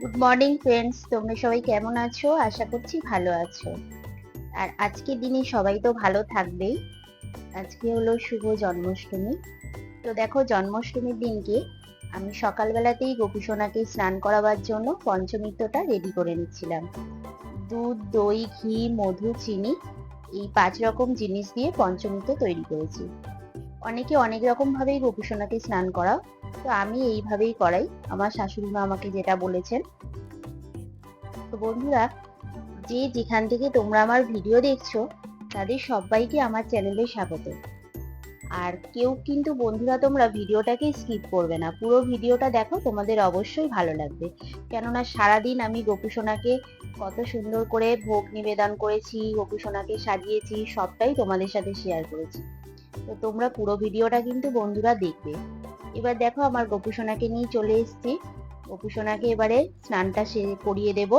Good morning friends তোমরা সবাই কেমন আছো? আশা করছি ভালো আছো। আর আজকের দিনে সবাই তো ভালো থাকবেই। আজকে হলো শুভ জন্মাষ্টমী। তো দেখো, জন্মাষ্টমীর দিনকে আমি সকালবেলাতেই গোপুসোনাকে স্নান করাবার জন্য পঞ্চমিত্রটা রেডি করে নিচ্ছিলাম। দুধ, দই, ঘি, মধু, চিনি, এই পাঁচ রকম জিনিস দিয়ে পঞ্চমিত্র তৈরি করেছি। অনেকে অনেক রকম ভাবেই গোপুসোনাকে স্নান করাও তো আমি এইভাবেই করাই। আমার শাশুড়ি মা আমাকে যেটা বলেছেন। তো বন্ধুরা, যে যেখান থেকে তোমরা আমার ভিডিও দেখছ, তাদের সবাইকে আমার চ্যানেলে স্বাগত। আর কেউ কিন্তু বন্ধুরা তোমরা ভিডিওটাকে স্কিপ করবে না। পুরো ভিডিওটা দেখো, তোমাদের অবশ্যই ভালো লাগবে। কেননা সারাদিন আমি গোপুসোনাকে কত সুন্দর করে ভোগ নিবেদন করেছি, গোপুসোনাকে সাজিয়েছি, সবটাই তোমাদের সাথে শেয়ার করেছি। তো তোমরা পুরো ভিডিওটা কিন্তু বন্ধুরা দেখবে। এবার দেখো আমার গোপুসোনাকে নিয়ে চলে এসেছি। গোপুসোনাকে এবারে স্নানটা সে করিয়ে দেব।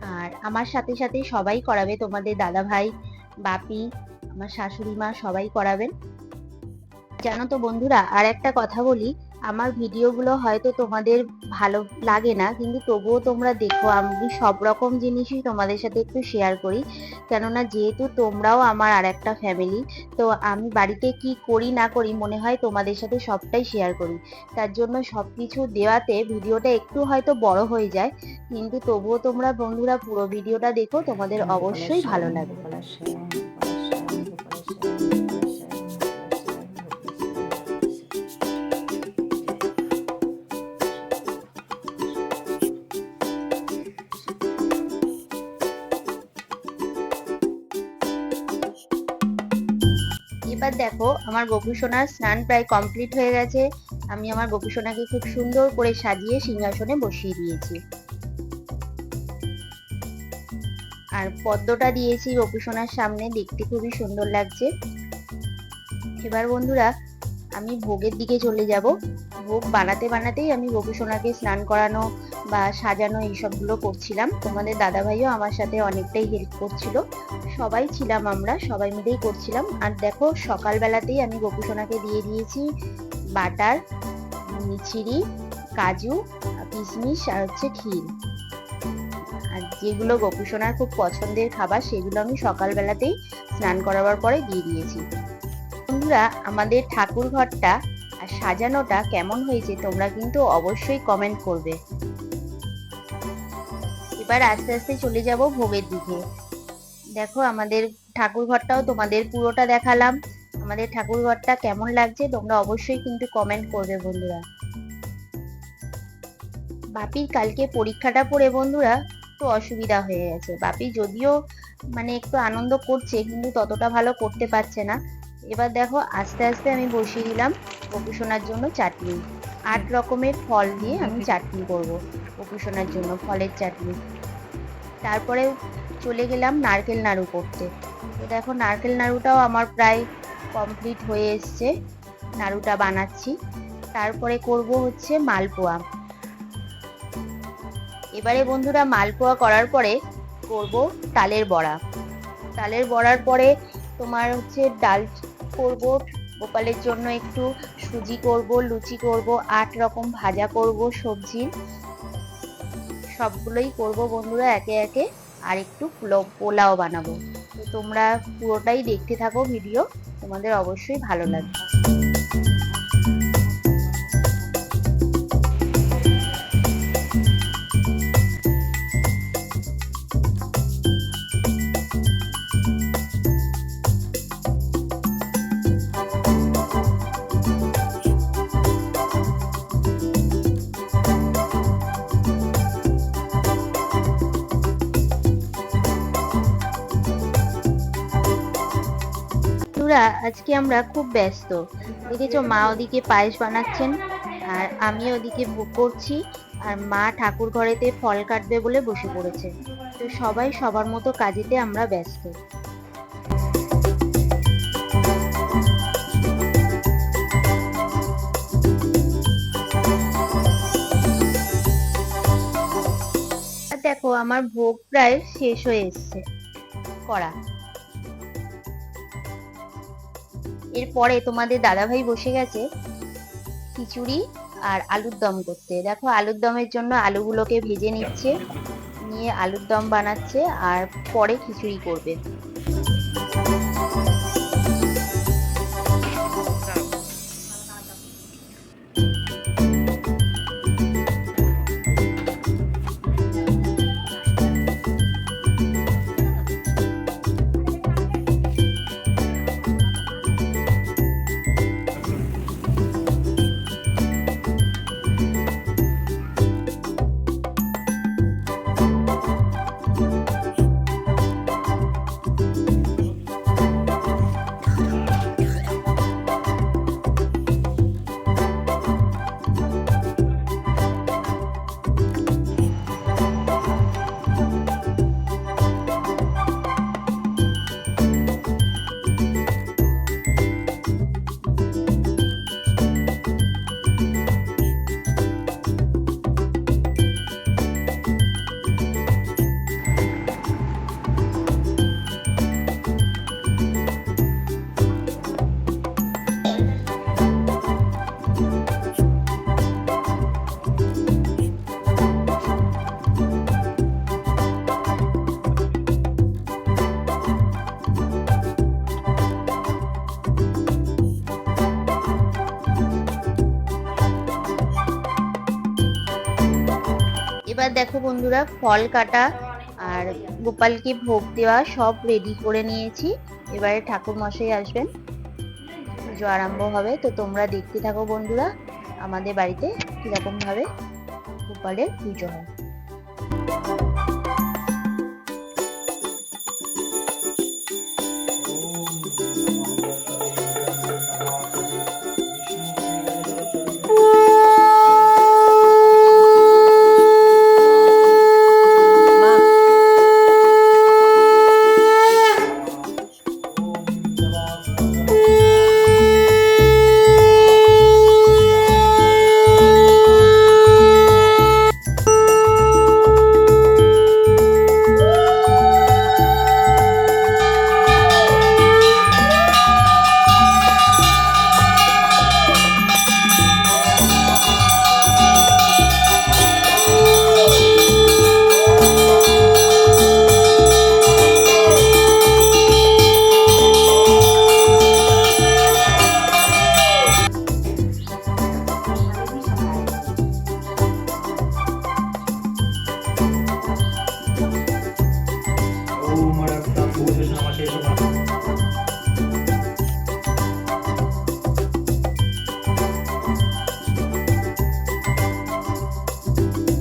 আর আমার সাথে সাথে সবাই করাবে, তোমাদের দাদা ভাই বাপি, আমার শাশুড়ি মা সবাই করাবেন। জানো তো বন্ধুরা, আর একটা কথা বলি আমার ভিডিওগুলো হয়তো তোমাদের ভালো লাগে না কিন্তু তবুও তোমরা দেখো আমি সব রকম জিনিসই তোমাদের সাথে একটু শেয়ার করি। কেননা যেহেতু তোমরাও আমার আর একটা ফ্যামিলি তো আমি বাড়িতে কি করি না করি মনে হয় তোমাদের সাথে সবটাই শেয়ার করি। তার জন্য সবকিছু দেওয়াতে ভিডিওটা একটু হয়তো বড় হয়ে যায় কিন্তু তবুও তোমরা বন্ধুরা পুরো ভিডিওটা দেখো তোমাদের অবশ্যই ভালো লাগবে দেখো, আমার গোপুসোনার স্নান প্রায় কমপ্লিট হয়ে গেছে। আমি আমার গোপুসোনাকে খুব সুন্দর করে সাজিয়ে সিংহাসনে বসিয়ে দিয়েছি। আর পদ্মটা দিয়েছি গোপুসোনার সামনে, দেখতে খুবই সুন্দর লাগছে। এবার বন্ধুরা, আমি ভোগের দিকে চলে যাব। ভোগ বানাতে বানাতেই আমি গোপুসোনাকে স্নান করানো বা সাজানো এইসবগুলো করছিলাম। তোমাদের দাদাভাইও আমার সাথে অনেকটাই হেল্প করছিল। সবাই ছিলাম আমরা, সবাই মিলেই করছিলাম। আর দেখো, সকালবেলাতেই আমি গোপুসোনাকে দিয়ে দিয়েছি বাটার মিছিরি কাজু, কিশমিশ আর হচ্ছে ক্ষীর। আর যেগুলো গোপুসোনার খুব পছন্দের খাবার সেগুলো আমি সকালবেলাতেই স্নান করাবার পরে দিয়ে দিয়েছি। বন্ধুরা, আমাদের ঠাকুর ঘরটা সাজানোটা কেমন হয়েছে তোমরা কিন্তু অবশ্যই কমেন্ট করবে। এবার আস্তে আস্তে চলে যাব ভোগের দিকে। দেখো আমাদের ঠাকুর ঘরটাও তোমাদের পুরোটা দেখালাম। আমাদের ঠাকুর ঘরটা কেমন লাগছে তোমরা অবশ্যই কিন্তু কমেন্ট করবে বন্ধুরা। বাপির কালকে পরীক্ষাটা পড়ে বন্ধুরা একটু অসুবিধা হয়ে গেছে। বাপি যদিও মানে একটু আনন্দ করছে কিন্তু ততটা ভালো করতে পারছে না। এবার দেখো আস্তে আস্তে আমি বসিয়ে দিলাম গোপুসোনার জন্য চাটনি। আট রকমের ফল দিয়ে আমি চাটনি করব গোপুসোনার জন্য, ফলের চাটনি। তারপরে চলে গেলাম নারকেল নাড়ু করতে। তো দেখো নারকেল নাড়ুটাও আমার প্রায় কমপ্লিট হয়ে এসছে, নাড়ুটা বানাচ্ছি। তারপরে করব হচ্ছে মালপোয়া। এবারে বন্ধুরা মালপোয়া করার পরে করব তালের বড়া। তালের বড়ার পরে তোমার হচ্ছে ডাল করব, গোপালের জন্য একটু সুজি করব, লুচি করব, আট রকম ভাজা করব, সবজি। সবগুলোই করব বন্ধুরা, একে একে। আর একটু পোলাও বানাবো। তো তোমরা পুরোটাই দেখতে থাকো ভিডিও, তোমাদের অবশ্যই ভালো লাগবে। বন্ধুরা, আজকে আমরা খুব ব্যস্ত। দেখেছ মা ওদিকে পায়েস বানাচ্ছেন, আর আমি ওদিকে ভোগ করছি, আর মা ঠাকুর ঘরেতে ফল কাটবে বলে বসে পড়েছে। তো সবাই সবার মতো কাজেতে আমরা ব্যস্ত। দেখো, আমার ভোগ প্রায় শেষ হয়ে এসছে। করা এরপরে তোমাদের দাদা ভাই বসে গেছে খিচুড়ি আর আলুর দম করতে। দেখো, আলুর দমের জন্য আলুগুলোকে ভেজে নিচ্ছে, নিয়ে আলুর দম বানাচ্ছে আর পরে খিচুড়ি করবে। এবার দেখো বন্ধুরা, ফল কাটা আর গোপালকে ভোগ দেওয়া সব রেডি করে নিয়েছি। এবারে ঠাকুর মশাই আসবেন। পুজো আরম্ভ হবে। তো তোমরা দেখতে থাকো বন্ধুরা, আমাদের বাড়িতে কীরকম ভাবে গোপালের পুজো হয়। you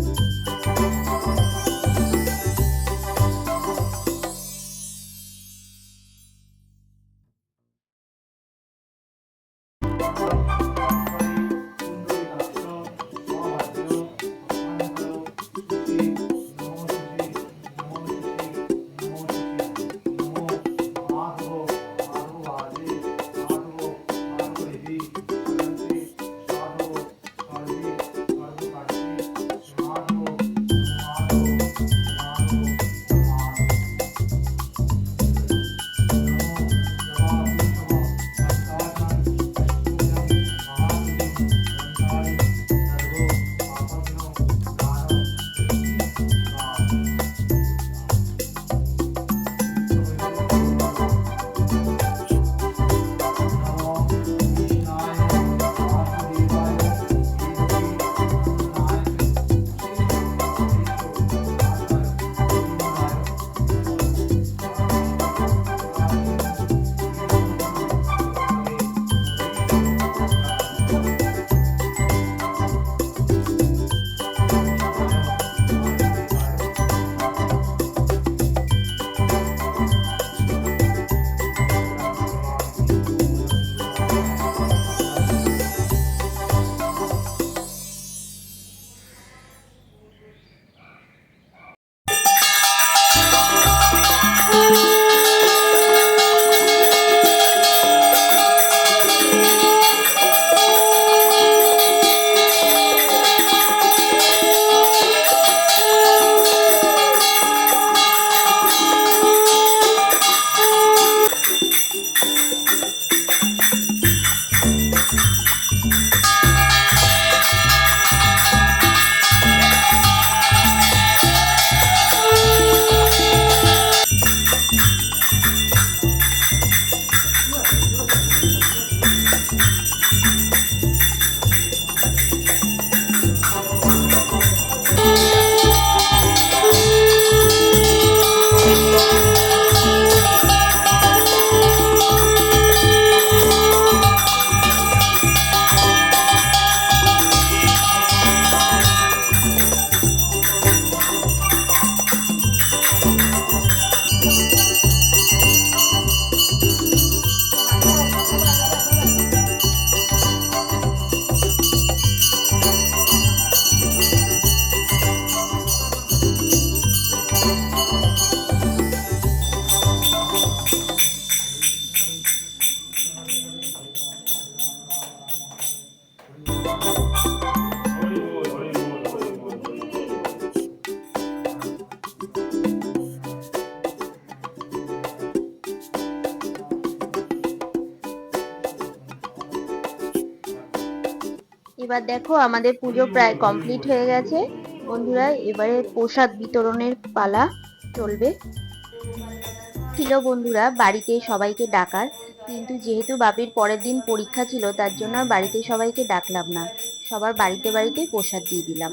এবার দেখো আমাদের পুজো প্রায় কমপ্লিট হয়ে গেছে। বন্ধুরা, এবারে প্রসাদ বিতরণের পালা চলবে। ছিল বন্ধুরা, বাড়িতে সবাইকে ডাকার। কিন্তু যেহেতু বাপির পরের দিন পরীক্ষা ছিল, তার জন্য বাড়িতে সবাইকে ডাকলাম না। সবার বাড়িতে বাড়িতে প্রসাদ দিয়ে দিলাম।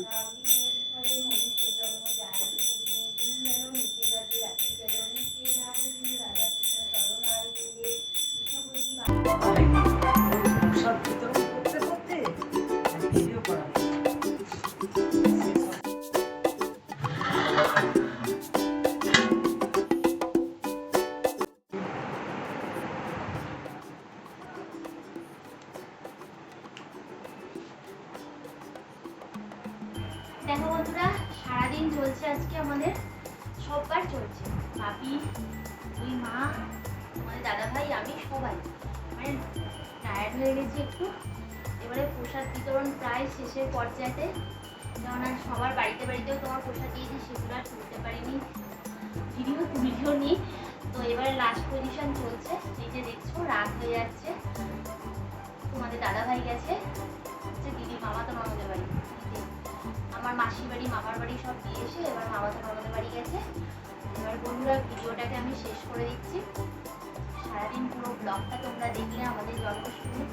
সব চলছে আজকে আমাদের। সববার চলছে। বাপি তুই, মা আমাদের দাদা ভাই আমি সবাই। মানে টায়ার্ড হয়ে গেছি একটু। এবারে প্রসাদ বিতরণ প্রায় শেষের পর্যায়েতে। যেমন কেননা সবার বাড়িতে বাড়িতেও তোমার প্রসাদ দিয়েছি, সেগুলো আর তুলতে পারিনি। ভিডিও ভিডিও নি তো এবারে লাস্ট পজিশন চলছে। এই যে দেখছ, রাত হয়ে যাচ্ছে। তোমাদের দাদা ভাই গেছে দিদি, মামা তো মামাদের বাড়ি। আমার মাসির বাড়ি, মামার বাড়ি সব দিয়ে এসে এবার মামাদের মামাদের বাড়ি গেছে। এবার বন্ধুরা, ভিডিওটাকে আমি শেষ করে দিচ্ছি। সারাদিন পুরো ব্লগটা তোমরা দেখলে আমাদের জন্মাষ্টমী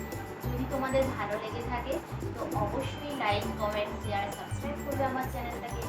যদি তোমাদের ভালো লেগে থাকে, তো অবশ্যই লাইক কমেন্ট শেয়ার সাবস্ক্রাইব করবে আমার চ্যানেলটাকে।